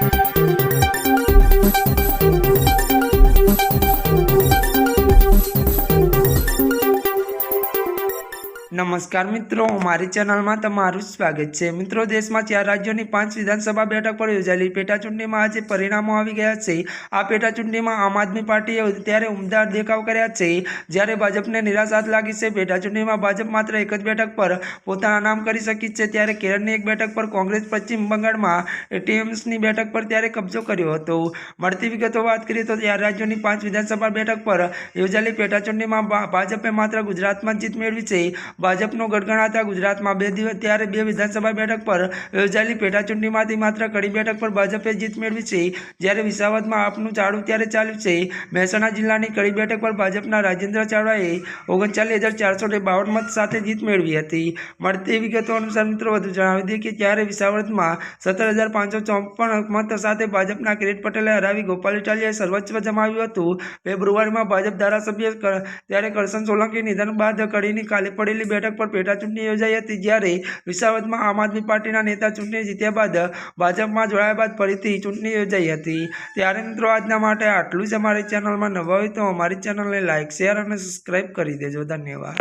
Thank you. નમસ્કાર મિત્રો, મારી ચેનલમાં તમારું સ્વાગત છે. મિત્રો, દેશમાં ચાર રાજ્યોની પાંચ વિધાનસભા બેઠક પર યોજાયેલી પેટાચૂંટણીમાં આજે પરિણામો આવી ગયા છે. આ પેટાચૂંટણીમાં આમ આદમી પાર્ટીએ ત્યારે ઉમદા દેખાવ કર્યા છે, જ્યારે ભાજપને નિરાશાત લાગી છે. પેટાચૂંટણીમાં ભાજપ માત્ર એક જ બેઠક પર પોતાના નામ કરી શકી છે, ત્યારે કેરળની એક બેઠક પર કોંગ્રેસ પશ્ચિમ બંગાળમાં એટીએમ્સની બેઠક પર ત્યારે કબજો કર્યો હતો. મળતી વિગતો વાત કરીએ તો ચાર રાજ્યોની પાંચ વિધાનસભા બેઠક પર યોજાયેલી પેટાચૂંટણીમાં ભાજપે માત્ર ગુજરાતમાં જીત મેળવી છે. ભાજપનો ગણગણાતા ગુજરાતમાં બે દિવસ ત્યારે બે વિધાનસભા બેઠક પર યોજાયેલી પેટાચૂંટણીમાંથી માત્ર કડી બેઠક પર ભાજપે જીત મેળવી છે. જ્યારે વિસાવદમાં આપનું ચાળું ત્યારે ચાલ્યું છે. મહેસાણા જિલ્લાની કડી બેઠક પર ભાજપના રાજેન્દ્ર ચાવડાએ ઓગણચાલીસ હજાર ચારસો બાવન મત સાથે જીત મેળવી હતી. મળતી વિગતો અનુસાર મિત્રો વધુ જણાવી દઈએ કે ત્યારે વિસાવદમાં સત્તર હજાર પાંચસો ચોપન મત સાથે ભાજપના કિરીટ પટેલે હરાવી ગોપાલ ઇટાલિયાએ સર્વોચ્ચ જમાવ્યું હતું. ફેબ્રુઆરીમાં ભાજપ ધારાસભ્ય ત્યારે કરશન સોલંકી નિધન બાદ કડીની ખાલી પડેલી બેઠક પર પેટાચૂંટણી યોજાઈ હતી, જ્યારે વિસાવદમાં આમ આદમી પાર્ટીના નેતા ચૂંટણી જીત્યા બાદ ભાજપમાં જોડાયા બાદ ફરીથી ચૂંટણી યોજાઈ હતી. ત્યારે મિત્રો, આજના માટે આટલું જ અમારી ચેનલમાં નવા હોય તો અમારી ચેનલને લાઇક શેર અને સબસ્ક્રાઈબ કરી દેજો. ધન્યવાદ.